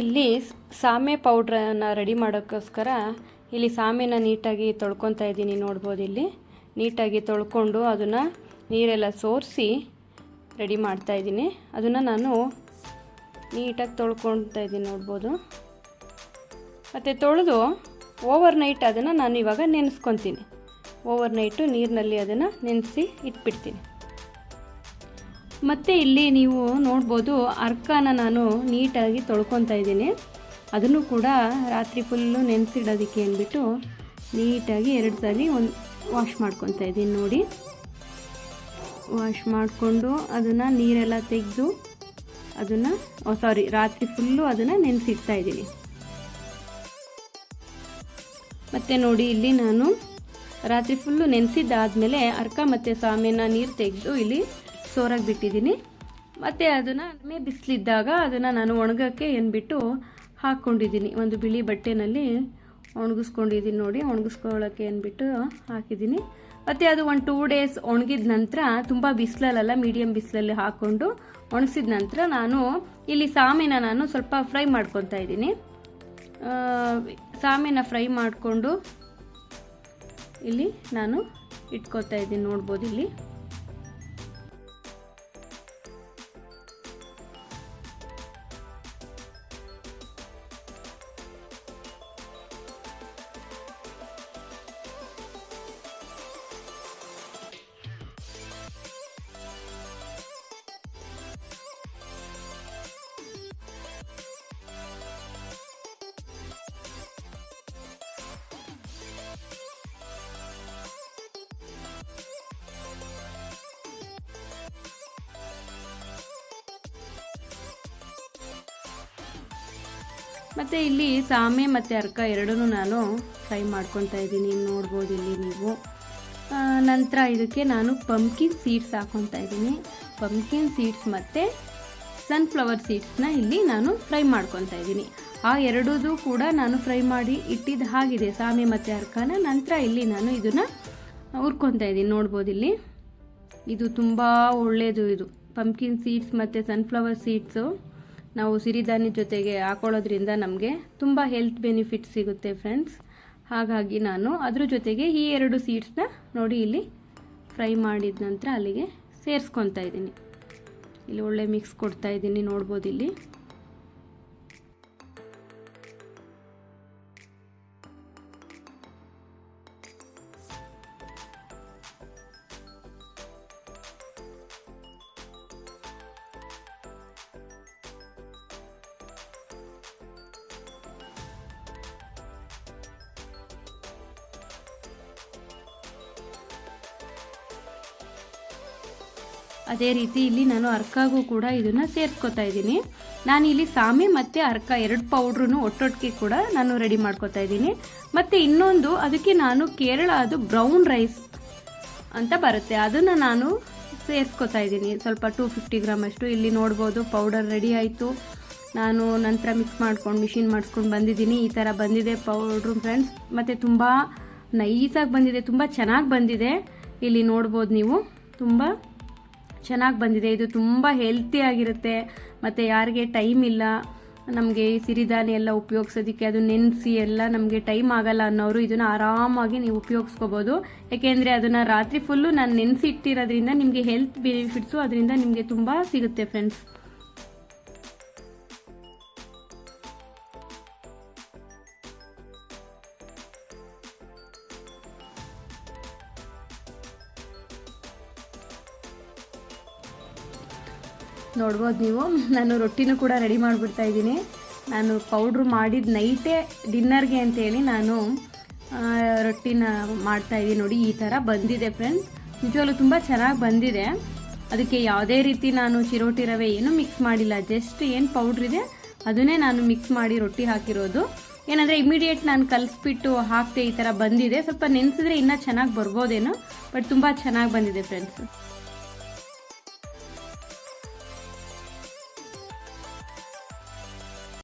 ಇಲ್ಲಿ ಸಾಮೆ ಪೌಡ್ರನ್ನು ರೆಡಿ ಮಾಡೋಕ್ಕೋಸ್ಕರ ಇಲ್ಲಿ ಸಾಮೆನ ನೀಟಾಗಿ ತೊಳ್ಕೊತಾ ಇದ್ದೀನಿ ನೋಡ್ಬೋದು ಇಲ್ಲಿ. ನೀಟಾಗಿ ತೊಳ್ಕೊಂಡು ಅದನ್ನು ನೀರೆಲ್ಲ ಸೋರಿಸಿ ರೆಡಿ ಮಾಡ್ತಾ ಇದ್ದೀನಿ. ಅದನ್ನು ನಾನು ನೀಟಾಗಿ ತೊಳ್ಕೊತಾ ಇದ್ದೀನಿ ನೋಡ್ಬೋದು. ಮತ್ತು ತೊಳೆದು ಓವರ್ ನೈಟ್ ಅದನ್ನು ನಾನು ಇವಾಗ ನೆನೆಸ್ಕೊತೀನಿ. ಓವರ್ ನೈಟು ನೀರಿನಲ್ಲಿ ಅದನ್ನು ನೆನೆಸಿ ಇಟ್ಬಿಡ್ತೀನಿ. ಮತ್ತು ಇಲ್ಲಿ ನೀವು ನೋಡ್ಬೋದು ಅರ್ಕನ ನಾನು ನೀಟಾಗಿ ತೊಳ್ಕೊತಾ ಇದ್ದೀನಿ. ಅದನ್ನು ಕೂಡ ರಾತ್ರಿ ಫುಲ್ಲು ನೆನೆಸಿಡೋದಕ್ಕೆ ಅಂದ್ಬಿಟ್ಟು ನೀಟಾಗಿ ಎರಡು ಸಲ ಒಂದು ವಾಶ್ ಮಾಡ್ಕೊತಾ ಇದ್ದೀನಿ ನೋಡಿ. ವಾಶ್ ಮಾಡಿಕೊಂಡು ಅದನ್ನು ನೀರೆಲ್ಲ ತೆಗೆದು ಅದನ್ನು ಸಾರಿ ರಾತ್ರಿ ಫುಲ್ಲು ಅದನ್ನು ನೆನೆಸಿಡ್ತಾ ಇದ್ದೀನಿ. ಮತ್ತು ನೋಡಿ, ಇಲ್ಲಿ ನಾನು ರಾತ್ರಿ ಫುಲ್ಲು ನೆನೆಸಿದ್ದಾದಮೇಲೆ ಅರ್ಕ ಮತ್ತು ಸಾಮೆನ ನೀರು ತೆಗೆದು ಇಲ್ಲಿ ಸೋರಾಗಿ ಬಿಟ್ಟಿದ್ದೀನಿ. ಮತ್ತು ಅದನ್ನು ಮೇ ಬಿಸಿಲಿದ್ದಾಗ ಅದನ್ನು ನಾನು ಒಣಗೋಕ್ಕೆ ಏನ್ಬಿಟ್ಟು ಹಾಕ್ಕೊಂಡಿದ್ದೀನಿ ಒಂದು ಬಿಳಿ ಬಟ್ಟೆನಲ್ಲಿ ಒಣಗಿಸ್ಕೊಂಡಿದ್ದೀನಿ ನೋಡಿ ಒಣಗಿಸ್ಕೊಳ್ಳೋಕ್ಕೆ ಏನ್ಬಿಟ್ಟು ಹಾಕಿದ್ದೀನಿ. ಮತ್ತು ಅದು ಒಂದು ಟೂ ಡೇಸ್ ಒಣಗಿದ ನಂತರ ತುಂಬ ಬಿಸಿಲಲ್ಲ ಮೀಡಿಯಮ್ ಬಿಸಿಲಲ್ಲಿ ಹಾಕ್ಕೊಂಡು ಒಣಗಿಸಿದ ನಂತರ ನಾನು ಇಲ್ಲಿ ಸಾಮೆನ ನಾನು ಸ್ವಲ್ಪ ಫ್ರೈ ಮಾಡ್ಕೊತಾ ಇದ್ದೀನಿ. ಸಾಮೆನ ಫ್ರೈ ಮಾಡಿಕೊಂಡು ಇಲ್ಲಿ ನಾನು ಇಟ್ಕೋತಾ ಇದ್ದೀನಿ ನೋಡ್ಬೋದು ಇಲ್ಲಿ. ಮತ್ತು ಇಲ್ಲಿ ಸಾಮೆ ಮತ್ತು ಅರ್ಕ ಎರಡೂ ನಾನು ಫ್ರೈ ಮಾಡ್ಕೊತಾ ಇದ್ದೀನಿ. ನೋಡ್ಬೋದು ಇಲ್ಲಿ ನೀವು. ನಂತರ ಇದಕ್ಕೆ ನಾನು ಪಂಪ್ಕಿನ್ ಸೀಡ್ಸ್ ಹಾಕ್ಕೊತಾ ಇದ್ದೀನಿ. ಪಂಪ್ಕಿನ್ ಸೀಡ್ಸ್ ಮತ್ತು ಸನ್ಫ್ಲವರ್ ಸೀಡ್ಸ್ನ ಇಲ್ಲಿ ನಾನು ಫ್ರೈ ಮಾಡ್ಕೊತಾ ಇದ್ದೀನಿ. ಆ ಎರಡೂ ಕೂಡ ನಾನು ಫ್ರೈ ಮಾಡಿ ಇಟ್ಟಿದ್ದು ಹಾಗಿದೆ. ಸಾಮೆ ಮತ್ತು ಅರ್ಕನ ನಂತರ ಇಲ್ಲಿ ನಾನು ಇದನ್ನು ಹುರ್ಕೊತಾ ಇದ್ದೀನಿ. ನೋಡ್ಬೋದು ಇಲ್ಲಿ. ಇದು ತುಂಬ ಒಳ್ಳೆಯದು ಇದು. ಪಂಪ್ಕಿನ್ ಸೀಡ್ಸ್ ಮತ್ತು ಸನ್ಫ್ಲವರ್ ಸೀಡ್ಸು ನಾವು ಸಿರಿಧಾನ್ಯ ಜೊತೆಗೆ ಹಾಕೊಳ್ಳೋದ್ರಿಂದ ನಮಗೆ ತುಂಬ ಹೆಲ್ತ್ ಬೆನಿಫಿಟ್ ಸಿಗುತ್ತೆ ಫ್ರೆಂಡ್ಸ್ ಹಾಗಾಗಿ ನಾನು ಅದ್ರ ಜೊತೆಗೆ ಈ ಎರಡು ಸೀಡ್ಸ್ನ ನೋಡಿ ಇಲ್ಲಿ ಫ್ರೈ ಮಾಡಿದ ನಂತರ ಅಲ್ಲಿಗೆ ಸೇರಿಸ್ಕೊತಾ ಇದ್ದೀನಿ. ಇಲ್ಲಿ ಒಳ್ಳೆ ಮಿಕ್ಸ್ ಕೊಡ್ತಾ ಇದ್ದೀನಿ ನೋಡ್ಬೋದು ಇಲ್ಲಿ. ಅದೇ ರೀತಿ ಇಲ್ಲಿ ನಾನು ಅರ್ಕಾಗೂ ಕೂಡ ಇದನ್ನು ಸೇರಿಸ್ಕೊತಾ ಇದ್ದೀನಿ. ನಾನು ಇಲ್ಲಿ ಸಾಮೆ ಮತ್ತು ಅರ್ಕ ಎರಡು ಪೌಡ್ರೂ ಒಟ್ಟೊಟ್ಟಿಗೆ ಕೂಡ ನಾನು ರೆಡಿ ಮಾಡ್ಕೊತಾ ಇದ್ದೀನಿ. ಮತ್ತು ಇನ್ನೊಂದು, ಅದಕ್ಕೆ ನಾನು ಕೇರಳ ಅದು ಬ್ರೌನ್ ರೈಸ್ ಅಂತ ಬರುತ್ತೆ. ಅದನ್ನು ನಾನು ಸೇರಿಸ್ಕೊತಾ ಇದ್ದೀನಿ. ಸ್ವಲ್ಪ ಟೂ ಫಿಫ್ಟಿ ಗ್ರಾಮ್ ಅಷ್ಟು. ಇಲ್ಲಿ ನೋಡ್ಬೋದು ಪೌಡರ್ ರೆಡಿ ಆಯಿತು. ನಾನು ನಂತರ ಮಿಕ್ಸ್ ಮಾಡ್ಕೊಂಡು ಮಿಷಿನ್ ಮಾಡಿಸ್ಕೊಂಡು ಬಂದಿದ್ದೀನಿ. ಈ ಥರ ಬಂದಿದೆ ಪೌಡ್ರು ಫ್ರೆಂಡ್ಸ್ ಮತ್ತು ತುಂಬ ನೈಸಾಗಿ ಬಂದಿದೆ. ತುಂಬ ಚೆನ್ನಾಗಿ ಬಂದಿದೆ. ಇಲ್ಲಿ ನೋಡ್ಬೋದು ನೀವು. ತುಂಬ ಚೆನ್ನಾಗಿ ಬಂದಿದೆ. ಇದು ತುಂಬ ಹೆಲ್ತಿ ಆಗಿರುತ್ತೆ. ಮತ್ತು ಯಾರಿಗೆ ಟೈಮ್ ಇಲ್ಲ, ನಮಗೆ ಸಿರಿಧಾನ್ಯ ಎಲ್ಲ ಉಪಯೋಗಿಸೋದಕ್ಕೆ, ಅದು ನೆನೆಸಿ ಎಲ್ಲ ನಮಗೆ ಟೈಮ್ ಆಗಲ್ಲ ಅನ್ನೋರು ಇದನ್ನು ಆರಾಮಾಗಿ ನೀವು ಉಪಯೋಗಿಸ್ಕೋಬೋದು. ಯಾಕೆಂದರೆ ಅದನ್ನು ರಾತ್ರಿ ಫುಲ್ಲು ನಾನು ನೆನೆಸಿ ಇಟ್ಟಿರೋದ್ರಿಂದ ನಿಮಗೆ ಹೆಲ್ತ್ ಬೆನಿಫಿಟ್ಸು ಅದರಿಂದ ನಿಮಗೆ ತುಂಬ ಸಿಗುತ್ತೆ ಫ್ರೆಂಡ್ಸ್ ನೋಡ್ಬೋದು ನೀವು. ನಾನು ರೊಟ್ಟಿನೂ ಕೂಡ ರೆಡಿ ಮಾಡಿಬಿಡ್ತಾ ಇದ್ದೀನಿ. ನಾನು ಪೌಡ್ರ್ ಮಾಡಿದ ನೈಟೇ ಡಿನ್ನರ್ಗೆ ಅಂತೇಳಿ ನಾನು ರೊಟ್ಟಿನ ಮಾಡ್ತಾ ಇದ್ದೀನಿ ನೋಡಿ, ಈ ಥರ ಬಂದಿದೆ ಫ್ರೆಂಡ್ಸ್ ನಿಜವಾಗ್ಲೂ ತುಂಬ ಚೆನ್ನಾಗಿ ಬಂದಿದೆ. ಅದಕ್ಕೆ ಯಾವುದೇ ರೀತಿ ನಾನು ಚಿರೋಟಿ ರವೆ ಏನೂ ಮಿಕ್ಸ್ ಮಾಡಿಲ್ಲ. ಜಸ್ಟ್ ಏನು ಪೌಡ್ರ್ ಇದೆ, ಅದನ್ನೇ ನಾನು ಮಿಕ್ಸ್ ಮಾಡಿ ರೊಟ್ಟಿ ಹಾಕಿರೋದು. ಏನಂದರೆ ಇಮಿಡಿಯೇಟ್ ನಾನು ಕಲಿಸ್ಬಿಟ್ಟು ಹಾಕ್ತೆ ಈ ಥರ ಬಂದಿದೆ. ಸ್ವಲ್ಪ ನೆನೆಸಿದ್ರೆ ಇನ್ನೂ ಚೆನ್ನಾಗಿ ಬರ್ಬೋದೇನೋ ಬಟ್ ತುಂಬ ಚೆನ್ನಾಗಿ ಬಂದಿದೆ ಫ್ರೆಂಡ್ಸ್